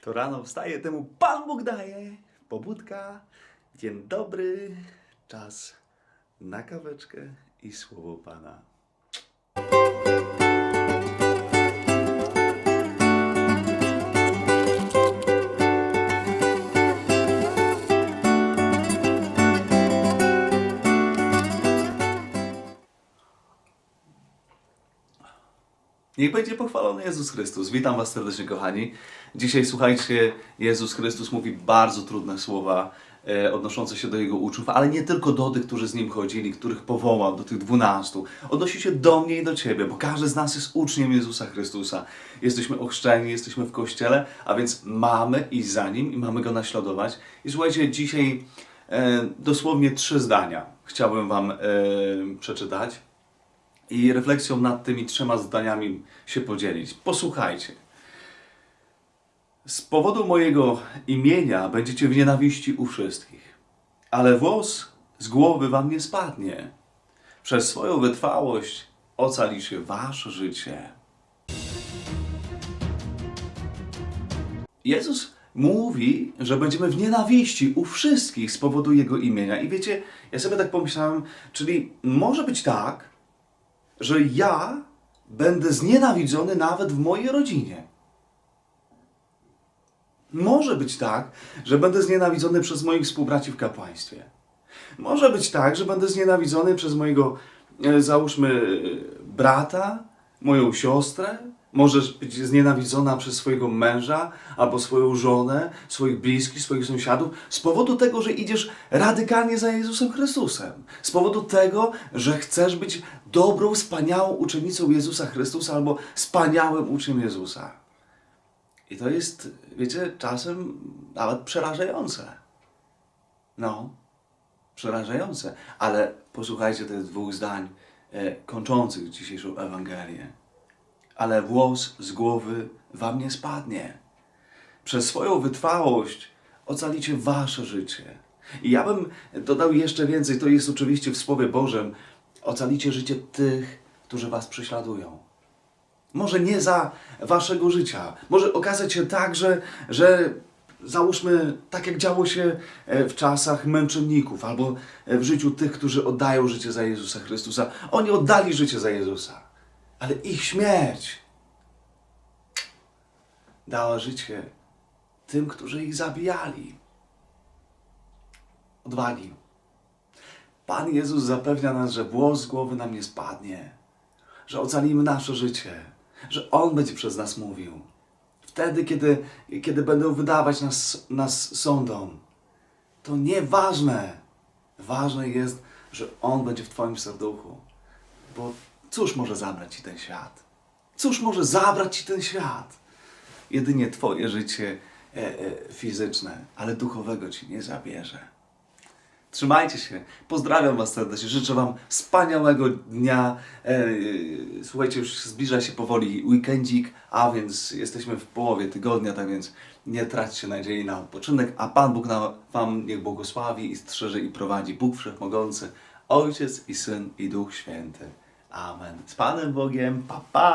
To rano wstaje, temu Pan Bóg daje. Pobudka, dzień dobry, czas na kaweczkę i słowo Pana. Niech będzie pochwalony Jezus Chrystus. Witam Was serdecznie, kochani. Dzisiaj słuchajcie, Jezus Chrystus mówi bardzo trudne słowa e, odnoszące się do Jego uczniów, ale nie tylko do tych, którzy z Nim chodzili, których powołał, do tych dwunastu. Odnosi się do mnie i do Ciebie, bo każdy z nas jest uczniem Jezusa Chrystusa. Jesteśmy ochrzczeni, jesteśmy w Kościele, a więc mamy iść za Nim i mamy Go naśladować. I słuchajcie, dzisiaj e, dosłownie trzy zdania chciałbym Wam e, przeczytać i refleksją nad tymi trzema zdaniami się podzielić. Posłuchajcie. Z powodu mojego imienia będziecie w nienawiści u wszystkich, ale włos z głowy wam nie spadnie. Przez swoją wytrwałość ocalicie wasze życie. Jezus mówi, że będziemy w nienawiści u wszystkich z powodu Jego imienia. I wiecie, ja sobie tak pomyślałem, czyli może być tak, że ja będę znienawidzony nawet w mojej rodzinie. Może być tak, że będę znienawidzony przez moich współbraci w kapłaństwie. Może być tak, że będę znienawidzony przez mojego, e, załóżmy, e, brata, moją siostrę. Możesz być znienawidzona przez swojego męża albo swoją żonę, swoich bliskich, swoich sąsiadów z powodu tego, że idziesz radykalnie za Jezusem Chrystusem. Z powodu tego, że chcesz być dobrą, wspaniałą uczennicą Jezusa Chrystusa albo wspaniałym uczniem Jezusa. I to jest, wiecie, czasem nawet przerażające. No, przerażające. Ale posłuchajcie tych dwóch zdań e, kończących dzisiejszą Ewangelię. Ale włos z głowy wam nie spadnie. Przez swoją wytrwałość ocalicie wasze życie. I ja bym dodał jeszcze więcej, to jest oczywiście w Słowie Bożym, ocalicie życie tych, którzy was prześladują. Może nie za waszego życia. Może okazać się tak, że, że załóżmy, tak jak działo się e, w czasach męczenników, albo w życiu tych, którzy oddają życie za Jezusa Chrystusa. Oni oddali życie za Jezusa, ale ich śmierć dała życie tym, którzy ich zabijali. Odwagi. Pan Jezus zapewnia nas, że włos z głowy nam nie spadnie, że ocalimy nasze życie, że On będzie przez nas mówił. Wtedy, kiedy, kiedy będą wydawać nas, nas sądom, to nieważne. Ważne jest, że On będzie w Twoim serduchu. Bo cóż może zabrać Ci ten świat? Cóż może zabrać Ci ten świat? Jedynie Twoje życie e, e, fizyczne, ale duchowego Ci nie zabierze. Trzymajcie się. Pozdrawiam Was serdecznie. Życzę Wam wspaniałego dnia. E, słuchajcie, już zbliża się powoli weekendzik, a więc jesteśmy w połowie tygodnia, tak więc nie traćcie nadziei na odpoczynek, a Pan Bóg nam, Wam niech błogosławi i strzeże i prowadzi Bóg Wszechmogący, Ojciec i Syn i Duch Święty. Amen. Z Panem Bogiem. Pa, pa!